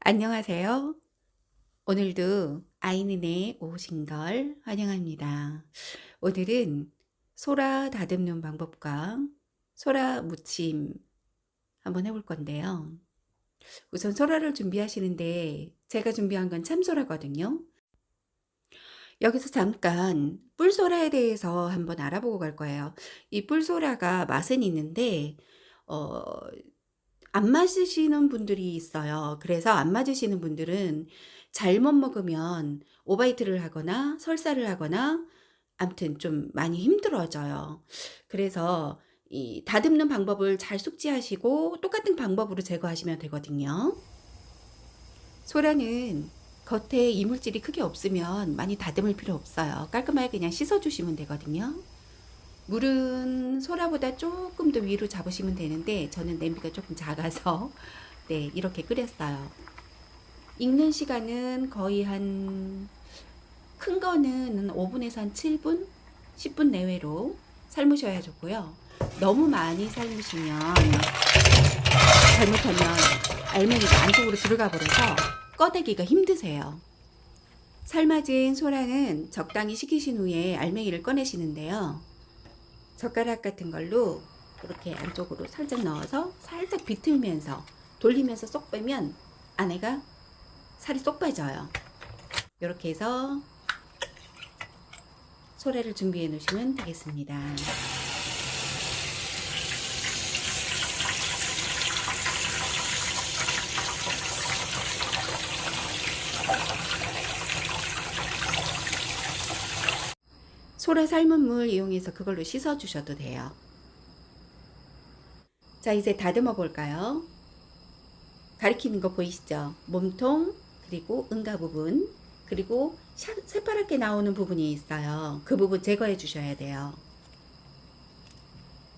안녕하세요. 오늘도 아이는에 오신 걸 환영합니다. 오늘은 소라 다듬는 방법과 소라 무침 한번 해볼 건데요. 우선 소라를 준비하시는데 제가 준비한 건 참소라거든요. 여기서 잠깐 뿔소라에 대해서 한번 알아보고 갈 거예요. 이 뿔소라가 맛은 있는데 어, 안 맞으시는 분들이 있어요. 그래서 안 맞으시는 분들은 잘못 먹으면 오바이트를 하거나 설사를 하거나 아무튼 좀 많이 힘들어져요. 그래서 이 다듬는 방법을 잘 숙지하시고 똑같은 방법으로 제거하시면 되거든요. 소라는 겉에 이물질이 크게 없으면 많이 다듬을 필요 없어요. 깔끔하게 그냥 씻어주시면 되거든요. 물은 소라보다 조금 더 위로 잡으시면 되는데 저는 냄비가 조금 작아서 네 이렇게 끓였어요. 익는 시간은 거의 한 큰 거는 5분에서 한 7분, 10분 내외로 삶으셔야 좋고요. 너무 많이 삶으시면 잘못하면 알맹이가 안쪽으로 들어가 버려서 꺼내기가 힘드세요. 삶아진 소라는 적당히 식히신 후에 알맹이를 꺼내시는데요. 젓가락 같은 걸로 이렇게 안쪽으로 살짝 넣어서 살짝 비틀면서 돌리면서 쏙 빼면 안에가 살이 쏙 빠져요. 이렇게 해서 소라를 준비해 놓으시면 되겠습니다. 소라 삶은 물 이용해서 그걸로 씻어 주셔도 돼요. 자, 이제 다듬어 볼까요? 가리키는 거 보이시죠? 몸통, 그리고 응가 부분, 그리고 샤- 새파랗게 나오는 부분이 있어요. 그 부분 제거해 주셔야 돼요.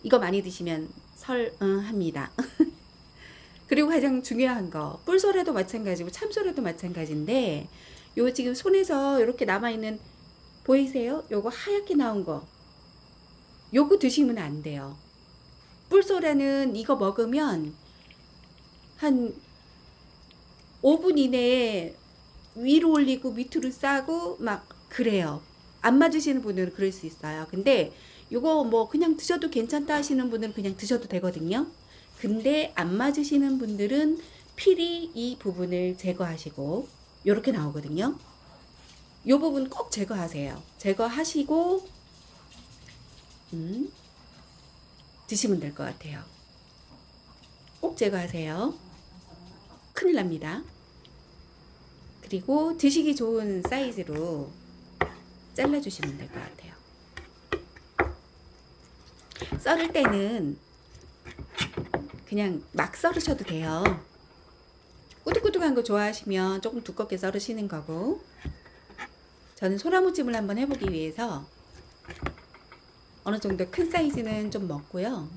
이거 많이 드시면 설응합니다. 그리고 가장 중요한 거, 뿔소라도 마찬가지고 참소라도 마찬가지인데, 요 지금 손에서 이렇게 남아있는 보이세요? 요거 하얗게 나온 거. 요거 드시면 안 돼요. 뿔소라는 이거 먹으면 한 5분 이내에 위로 올리고 밑으로 싸고 막 그래요. 안 맞으시는 분들은 그럴 수 있어요. 근데 요거 뭐 그냥 드셔도 괜찮다 하시는 분들은 그냥 드셔도 되거든요. 근데 안 맞으시는 분들은 필히 이 부분을 제거하시고 요렇게 나오거든요. 요 부분 꼭 제거하세요. 제거하시고 음, 드시면 될 것 같아요. 꼭 제거하세요. 큰일 납니다. 그리고 드시기 좋은 사이즈로 잘라주시면 될 것 같아요. 썰을 때는 그냥 막 썰으셔도 돼요. 꾸덕꾸덕한 거 좋아하시면 조금 두껍게 썰으시는 거고 저는 소나무찜을 한번 해보기 위해서 어느 정도 큰 사이즈는 좀 먹고요.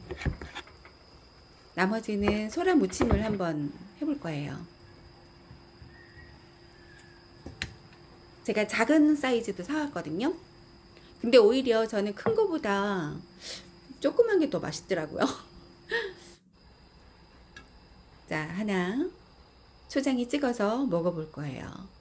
나머지는 소라 무침을 한번 해볼 거예요. 제가 작은 사이즈도 사왔거든요. 근데 오히려 저는 큰 거보다 조그만 게 더 맛있더라고요. 자, 하나 초장에 찍어서 먹어볼 거예요.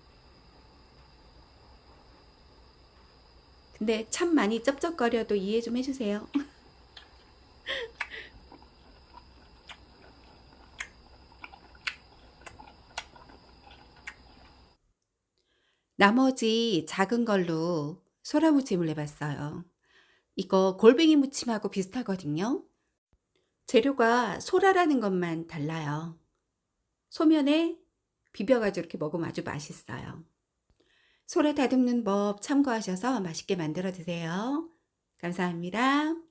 근데 참 많이 쩝쩝거려도 이해 좀 해주세요. 나머지 작은 걸로 소라무침을 해봤어요. 이거 골뱅이 무침하고 비슷하거든요. 재료가 소라라는 것만 달라요. 소면에 비벼가지고 이렇게 먹으면 아주 맛있어요. 소라 다듬는 법 참고하셔서 맛있게 만들어 드세요. 감사합니다.